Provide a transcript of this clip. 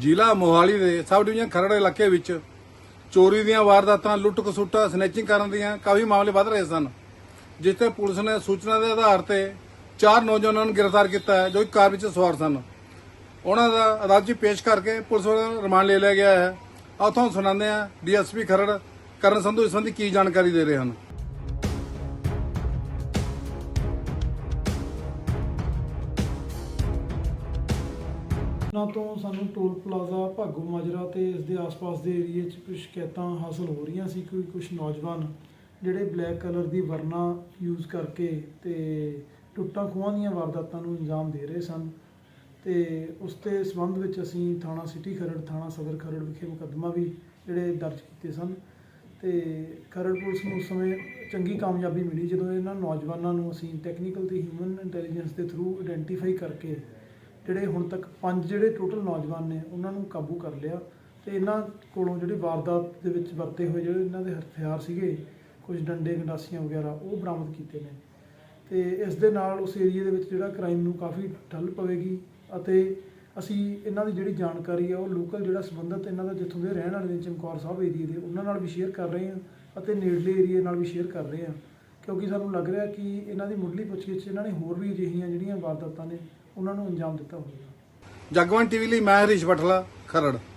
ਜ਼ਿਲ੍ਹਾ ਮੋਹਾਲੀ ਦੇ sub division Kharar ਇਲਾਕੇ ਵਿੱਚ ਚੋਰੀ ਦੀਆਂ ਵਾਰਦਾਤਾਂ ਲੁੱਟ ਖਸੁੱਟਾਂ ਸਨੈਚਿੰਗ ਕਰਨ ਦੀਆਂ ਕਾਫੀ ਮਾਮਲੇ ਵੱਧ ਰਹੇ ਸਨ, ਜਿਸ ਤੇ ਪੁਲਿਸ ਨੇ ਸੂਚਨਾ ਦੇ ਆਧਾਰ ਤੇ ਚਾਰ ਨੌਜਵਾਨਾਂ ਨੂੰ ਗ੍ਰਿਫਤਾਰ ਕੀਤਾ ਹੈ, ਜੋ ਇੱਕ ਕਾਰ ਵਿੱਚ ਸਵਾਰ ਸਨ। ਉਹਨਾਂ ਦਾ ਅਦਾਲਤ 'ਚ ਪੇਸ਼ ਕਰਕੇ ਪੁਲਿਸ ਵੱਲੋਂ ਰਿਮਾਂਡ ਲੈ ਲਿਆ ਗਿਆ ਹੈ। ਆਓ ਤੁਹਾਨੂੰ ਸੁਣਾਉਂਦੇ ਹਾਂ ਡੀਐਸਪੀ ਖਰੜ, ਕਰਨ ਸੰਧੂ, ਇਸ ਸੰਬੰਧੀ ਕੀ ਜਾਣਕਾਰੀ ਦੇ ਰਹੇ ਹਨ? ਉਹਨਾਂ ਤੋਂ ਸਾਨੂੰ ਟੋਲ ਪਲਾਜ਼ਾ, ਭਾਗੋ ਮਾਜਰਾ ਤੇ ਇਸ ਦੇ ਆਸ-ਪਾਸ ਦੇ ਏਰੀਏ 'ਚ ਕੁਝ ਸ਼ਿਕਾਇਤਾਂ ਹਾਸਲ ਹੋ ਰਹੀਆਂ ਸੀ ਕਿ ਕੁਝ ਨੌਜਵਾਨ ਜਿਹੜੇ ਬਲੈਕ ਕਲਰ ਦੀ ਵਰਨਾ ਯੂਜ਼ ਕਰਕੇ ਤੇ ਟੁੱਟਾਂ ਖੂਹਾਂ ਦੀਆਂ ਵਾਰਦਾਤਾਂ ਨੂੰ ਅੰਜਾਮ ਦੇ ਰਹੇ ਸਨ ਤੇ ਉਸ ਦੇ ਸਬੰਧ ਵਿੱਚ ਅਸੀਂ ਥਾਣਾ ਸਿਟੀ ਖਰੜ, ਥਾਣਾ ਸਦਰ ਖਰੜ ਵਿਖੇ ਮੁਕੱਦਮਾ ਵੀ ਜਿਹੜੇ ਦਰਜ ਕੀਤੇ ਸਨ ਤੇ ਖਰੜ ਪੁਲਿਸ ਨੂੰ ਉਸ ਸਮੇਂ ਚੰਗੀ ਕਾਮਯਾਬੀ ਮਿਲੀ ਜਦੋਂ ਇਹਨਾਂ ਨੌਜਵਾਨਾਂ ਨੂੰ ਅਸੀਂ ਟੈਕਨੀਕਲ ਤੇ ਹਿਊਮਨ ਇੰਟੈਲੀਜੈਂਸ ਦੇ ਥਰੂ ਆਇਡੈਂਟੀਫਾਈ ਕਰਕੇ ਜਿਹੜੇ ਹੁਣ ਤੱਕ ਪੰਜ ਜਿਹੜੇ ਟੋਟਲ ਨੌਜਵਾਨ ਨੇ, ਉਹਨਾਂ ਨੂੰ ਕਾਬੂ ਕਰ ਲਿਆ ਤੇ ਇਹਨਾਂ ਕੋਲੋਂ ਜਿਹੜੀ ਵਾਰਦਾਤ ਦੇ ਵਿੱਚ ਵਰਤੇ ਹੋਏ ਜਿਹੜੇ ਇਹਨਾਂ ਦੇ ਹਥਿਆਰ ਸੀਗੇ, ਕੁਝ ਡੰਡੇ, ਗੰਡਾਸੀਆਂ ਵਗੈਰਾ, ਉਹ ਬਰਾਮਦ ਕੀਤੇ ਨੇ। ਤੇ ਇਸ ਦੇ ਨਾਲ ਉਸ ਏਰੀਆ ਦੇ ਵਿੱਚ ਜਿਹੜਾ ਕ੍ਰਾਈਮ ਨੂੰ ਕਾਫੀ ਠੱਲ ਪਵੇਗੀ ਅਤੇ ਅਸੀਂ ਇਹਨਾਂ ਦੀ ਜਿਹੜੀ ਜਾਣਕਾਰੀ ਆ, ਉਹ ਲੋਕਲ ਜਿਹੜਾ ਸੰਬੰਧਤ ਇਹਨਾਂ ਦਾ ਜਿੱਥੋਂ ਦੇ ਰਹਿਣ ਵਾਲੇ ਨੇ ਚਮਕੌਰ ਸਾਹਿਬ ਏਰੀਆ ਦੇ, ਉਹਨਾਂ ਨਾਲ ਵੀ ਸ਼ੇਅਰ ਕਰ ਰਹੇ ਹਾਂ ਅਤੇ ਨੇੜਲੇ ਏਰੀਆ ਨਾਲ ਵੀ ਸ਼ੇਅਰ ਕਰ ਰਹੇ ਹਾਂ। ਕਿਉਂਕਿ ਸਾਨੂੰ ਲੱਗ ਰਿਹਾ ਕਿ ਇਹਨਾਂ ਦੀ ਮੁੱਢਲੀ ਪੁੱਛਗਿੱਛ ਇਹਨਾਂ ਨੇ ਹੋਰ ਵੀ ਅਜਿਹੀਆਂ ਜਿਹੜੀਆਂ ਵਾਰਦਾਤਾਂ ਨੇ ਉਹਨਾਂ ਨੂੰ ਅੰਜਾਮ ਦਿੱਤਾ ਹੋਵੇਗਾ। ਜਗਵੰਤ ਟੀਵੀ ਲਈ ਮੈਂ ਹਰੀਸ਼ ਬਠਲਾ ਖਰੜ।